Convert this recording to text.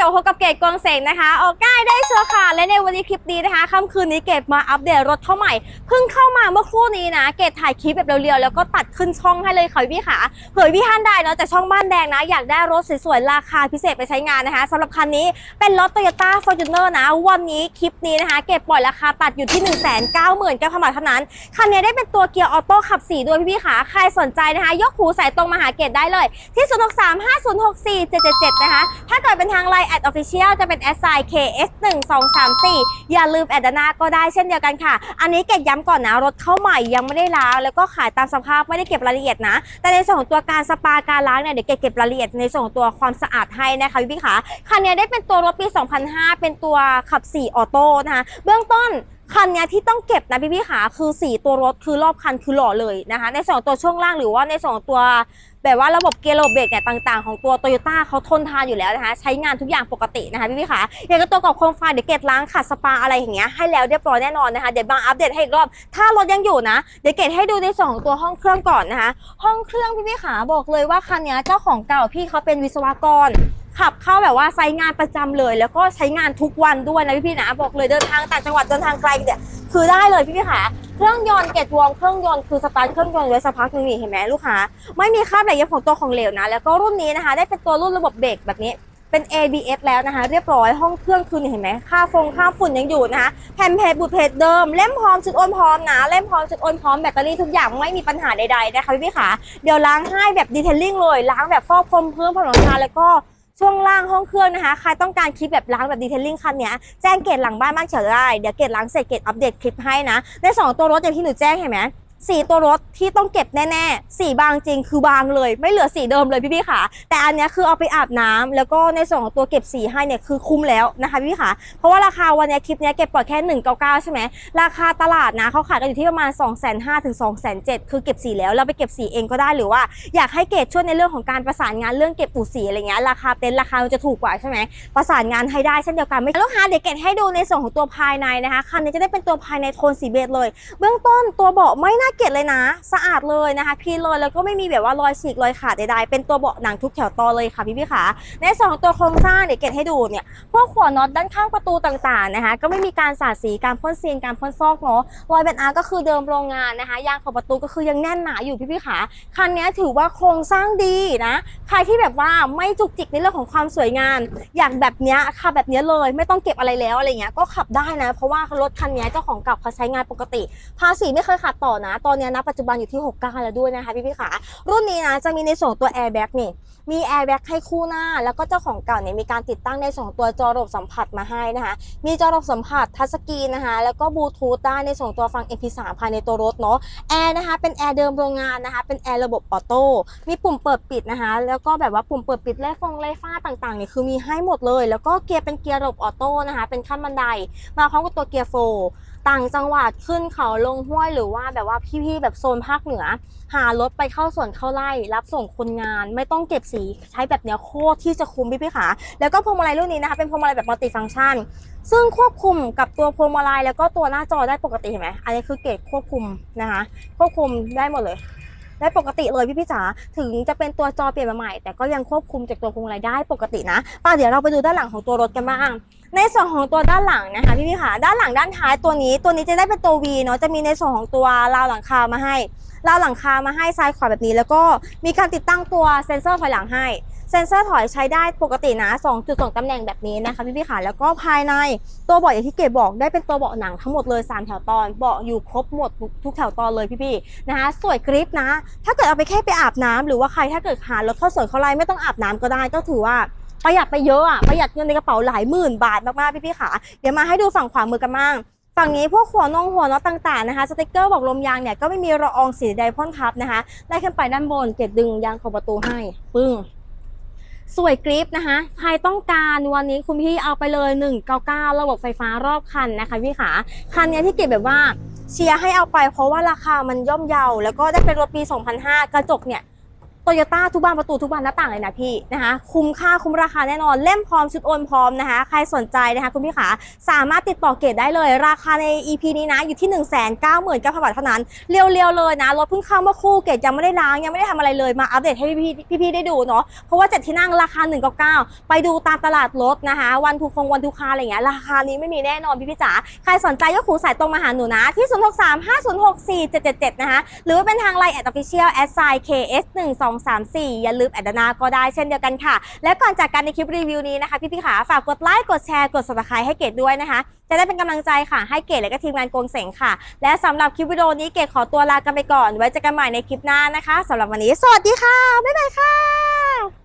กับพบกับเกตกวงเสงนะคะออกง่ายได้เชัวร์ค่ะ และในวันนี้คลิปนี้นะคะค่ำคืนนี้เกตมาอัปเดตรถเข้าใหม่ เพิ่งเข้ามาเมื่อครู่นี้นะ เกตถ่ายคลิปแบบเรียวๆ แล้วก็ตัดขึ้นช่องให้เลยค่ะพี่ขาเผื่อพี่ท่านใดเนาะจากช่องบ้านแดงนะ อยากได้รถสวยๆ ราคาพิเศษไปใช้งานนะคะสำหรับคันนี้เป็นรถ Toyota Fortuner นะ วันนี้คลิปนี้นะคะ เกตปล่อยราคาตัดอยู่ที่ 1 9 9 0 0 0 0บาทเท่านั้นคันนี้ได้เป็นตัวเกียร์ออโต้ขับ4ด้วยพี่ๆขาใครสนใจนะคะ ยกหูสายตรงมาหาเกตได้เลยที่ 0 6 3 5 0 6 4 7 7 7 นะคะถ้าเกิดเป็นทางไลน์แอดออฟฟิเชียลจะเป็น s i KS 1 2 3 4 อย่าลืมแอดนาก็ได้เช่นเดียวกันค่ะ อันนี้เกตย้ำก่อนนะรถเข้าใหม่ยังไม่ได้ล้างแล้วก็ขายตามสภาพไม่ได้เก็บรายละเอียดนะ แต่ในส่วนของตัวการสปาการล้างเนี่ยเดี๋ยวเกตเก็บรายละเอียดในส่วนของตัวความสะอาดให้นะคะพี่ขาคันนี้ได้เป็นตัวรถปี 2005 เป็นตัวขับ4ออโต้นะคะเบื้องต้น คันเนี้ยที่ต้องเก็บนะพี่พี่ขาคือสีตัวรถคือรอบคันคือหล่อเลยนะคะ ในสองตัวช่วงล่างหรือว่าในสองตัวแบบว่าระบบเกียร์ระบบเบรกเนี่ยต่างๆของตัวโตโยต้าเขาทนทานอยู่แล้วนะคะ ใช้งานทุกอย่างปกตินะคะพี่พี่ขาอย่างกับตัวกับโคมไฟเดี๋ยวเกตล้างขัดสปาอะไรอย่างเงี้ยให้แล้วเรียบร้อยแน่นอนนะคะเดี๋ยวมาอัปเดตให้อีกรอบ ถ้ารถยังอยู่นะ เดี๋ยวเกตให้ดูในสองตัวห้องเครื่องก่อนนะคะ ห้องเครื่องพี่พี่ขาบอกเลยว่าคันเนี้ยเจ้าของเก่าพี่เขาเป็นวิศวกร ขับเข้าแบบว่าไซต์งานประจำเลย แล้วก็ใช้งานทุกวันด้วยนะพี่พี่ๆนะบอกเลยเดินทางต่างจังหวัดเดินทางไกลเนี่ยคือได้เลยพี่พี่ๆค่ะเครื่องยนต์เกตวอร์มเครื่องยนต์คือสตาร์ทเครื่องยนต์ไว้สักพักนึงนี่เห็นไหมลูกค้าไม่มีคราบไหลเย็บของตัวของเหลวนะ แล้วก็รุ่นนี้นะคะ ได้เป็นตัวรุ่นระบบเบรกแบบนี้เป็น ABS แล้วนะคะ เรียบร้อยห้องเครื่องคือนี่เห็นไหมค่าฟงค่าฝุ่นยังอยู่นะคะแผ่นเพจบุตเพจเดิม เล่มพร้อมชุดโอนพร้อมนะเล่มพร้อมชุดโอนพร้อมแบตเตอรี่ทุกอย่างไม่มีปัญหาใดๆนะคะพี่พี่ๆค่ะเดี๋ยวล้างให้แบบดีเทลลิ่งเลยล้างแบบฟอกพรมเพิ่มผลงานแล้วก็ ช่วงล่างห้องเครื่องนะคะใครต้องการคลิปแบบล้างแบบดีเทลลิ่งคันนี้แจ้งเกตหลังบ้านบ้านเฉียวได้เดี๋ยวเกตล้างเสร็จเกตอัปเดตคลิปให้นะในสองตัวรถอย่างที่หนูแจ้งเห็นไหม สีตัวรถที่ต้องเก็บแน่ๆ สีบางจริงคือบางเลย ไม่เหลือสีเดิมเลยพี่ๆค่ะ แต่อันนี้คือเอาไปอาบน้ำแล้วก็ในส่วนของตัวเก็บสีให้เนี่ยคือคุ้มแล้วนะคะพี่ๆค่ะ เพราะว่าราคาวันนี้คลิปเนี้ยเก็บปล่อยแค่ 199 ใช่ไหมราคาตลาดนะเขาขายกันอยู่ที่ประมาณ 2 5 0 0 0ถึง2 7 0 0คือเก็บสีแล้วเราไปเก็บสีเองก็ได้หรือว่าอยากให้เกตช่วยในเรื่องของการประสานงานเรื่องเก็บปูสีอะไรเงี้ยราคาเต็นท์ราคามันจะถูกกว่าใช่ไหมประสานงานให้ได้เช่นเดียวกันไม่ลูกค้าเดี๋ยวเกตให้ดูในส่วนของตัวภายในนะคะคันนี้จะได้เป็นตัวภายในโทนสีเบจเลย เบื้องต้นตัวเบาะไม่น่าเกลียดเลยนะ สะอาดเลยนะคะคลีนเลยแล้วก็ไม่มีแบบว่ารอยฉีกรอยขาดใดๆเป็นตัวเบาะหนังทุกแถวตอเลยค่ะพี่พี่ๆขาในสองตัวโครงสร้างเดี๋ยวเกตให้ดูเนี่ยพวกหัวน็อตด้านข้างประตูต่างๆนะคะ ก็ไม่มีการสาดสีการพ่นซีนการพ่นซอกเนาะรอยแบนอาร์ก็คือเดิมโรงงานนะคะยางขอบประตูก็คือยังแน่นหนาอยู่พี่พี่ๆขาคันนี้ถือว่าโครงสร้างดีนะใครที่แบบว่าไม่จุกจิกในเรื่องของความสวยงามอยากแบบเนี้ยขับแบบเนี้ยเลย ไม่ต้องเก็บอะไรแล้วอะไรเงี้ยก็ขับได้นะ เพราะว่ารถคันนี้เจ้าของเก่าเขาใช้งานปกติ ภาษีไม่เคยขาดต่อนะตอนนี้นะปัจจุบันอยู่ที่ 69 แล้วด้วยนะคะพี่พี่ๆขา รุ่นนี้นะจะมีในส่วนของตัวแอร์แบ็กนี่มีแอร์แบ็กให้คู่หน้า แล้วก็เจ้าของเก่าเนี่ยมีการติดตั้งในส่วนของตัวจอระบบสัมผัสมาให้นะคะ มีจอระบบสัมผัสทัชสกรีนนะคะ แล้วก็บลูทูธได้ในส่วนของตัวฟัง MP3 ภายในตัวรถเนาะแอร์นะคะเป็นแอร์เดิมโรงงานนะคะเป็นแอร์ระบบออโต้มีปุ่มเปิดปิดนะคะ แล้วก็แบบว่าปุ่มเปิดปิดไล่ฟงไล่ฟ้าต่างๆเนี่ยคือมีให้หมดเลย แล้วก็เกียร์เป็นเกียร์ระบบออโต้นะคะ เป็นขั้นบันได มาพร้อมกับตัวเกียร์โฟ ต่างจังหวัดขึ้นเขาลงห้วยหรือว่าแบบว่าพี่ๆแบบโซนภาคเหนือ หารถไปเข้าสวนเข้าไร่รับส่งคนงาน ไม่ต้องเก็บสีใช้แบบเนี้ยโคตรที่จะคุ้มพี่พี่ๆขาแล้วก็พวงมาลัยรุ่นนี้นะคะเป็นพวงมาลัยแบบมัลติฟังก์ชัน ซึ่งควบคุมกับตัวพวงมาลัยแล้วก็ตัวหน้าจอได้ปกติเห็นไหมอันนี้คือเกรดควบคุมนะคะควบคุมได้หมดเลยได้ปกติเลยพี่พี่จ๋าถึงจะเป็นตัวจอเปลี่ยนมาใหม่ แต่ก็ยังควบคุมจากตัวพวงมาลัยได้ปกตินะป่ะเดี๋ยวเราไปดูด้านหลังของตัวรถกันบ้าง ในส่วนของตัวด้านหลังนะคะพี่พี่ค่ะด้านหลังด้านท้ายตัวนี้ ตัวนี้จะได้เป็นตัว V เนาะจะมีในส่วนของตัวราวหลังคามาให้ราวหลังคามาให้ซ้ายขวาแบบนี้ แล้วก็มีการติดตั้งตัวเซ็นเซอร์ถอยหลังให้เซ็นเซอร์ถอยใช้ได้ปกตินะ2.2ตำแหน่งแบบนี้นะคะพี่พี่ๆค่ะแล้วก็ภายในตัวเบาะอย่างที่เกดบอกได้เป็นตัวเบาะหนังทั้งหมดเลย3แถวตอนเบาะอยู่ครบหมดทุกแถวตอนเลยพี่ๆนะคะสวยกริปนะ ถ้าเกิดเอาไปแค่ไปอาบน้ำหรือว่าใครถ้าเกิดหารถเข้าสวนเข้าไร่ไม่ต้องอาบน้ำก็ได้ก็ถือว่า ประหยัดไปเยอะอะประหยัดเงินในกระเป๋าหลายหมื่นบาทมากๆพี่ๆค่ะเดี๋ยวมาให้ดูฝั่งขวามือกันบ้างฝั่งนี้พวกหัวนงหัวน็อตต่างๆนะคะสติกเกอร์บอกลมยางเนี่ยก็ไม่มีระอองสีใดพ่นทับนะคะไล่ขึ้นไปด้านบนเก็บดึงยางขอบประตูให้ปึ้งสวยกริปนะคะ ใครต้องการวันนี้คุณพี่เอาไปเลย 199 ระบบไฟฟ้ารอบคันนะคะพี่ขา คันนี้ที่เก็บแบบว่าเชียร์ให้เอาไปเพราะว่าราคามันย่อมเยา แล้วก็ได้เป็นรถปี 2005 กระจกเนี่ย โตโยต้าทุกบานประตูทุกบานหน้าต่างเลยนะพี่นะคะคุ้มค่าคุ้มราคาแน่นอน เล่มพร้อมชุดโอนพร้อมนะคะ ใครสนใจนะคะคุณพี่ขาสามารถติดต่อเกตได้เลย ราคาใน EP นี้นะอยู่ที่ 1 9 9 0 0 0 0บาทเท่านั้น เรียวๆเลยนะรถเพิ่งเข้าเมื่อคู่เกตยังไม่ได้ล้างยังไม่ได้ทำอะไรเลยมาอัปเดตให้พี่ๆพี่ๆได้ดูเนาะเพราะว่าเจ็ดที่นั่งราคา 199 ไปดูตามตลาดรถนะคะ วันทูคงวันทูคาอะไรอย่างเงี้ยราคานี้ไม่มีแน่นอนพี่ๆจ๋าใครสนใจก็ขูสายตรงมาหาหนูนะที่ 0635064777 นะคะหรือว่าเป็นทางไลน์แอดออฟฟิเชียลแอดไซน์ KS 1 2 3 4 อย่าลืมแอดนาก็ได้เช่นเดียวกันค่ะ และก่อนจากกันในคลิปรีวิวนี้นะคะพี่พี่ขาฝากกดไลค์กดแชร์กด subscribe ให้เกดด้วยนะคะ จะได้เป็นกำลังใจค่ะให้เกดและก็ทีมงานโกงเสงค่ะ และสำหรับคลิปวิดีโอนี้เกดขอตัวลากันไปก่อน ไว้เจอกันใหม่ในคลิปหน้านะคะสำหรับวันนี้สวัสดีค่ะบ๊ายบายค่ะ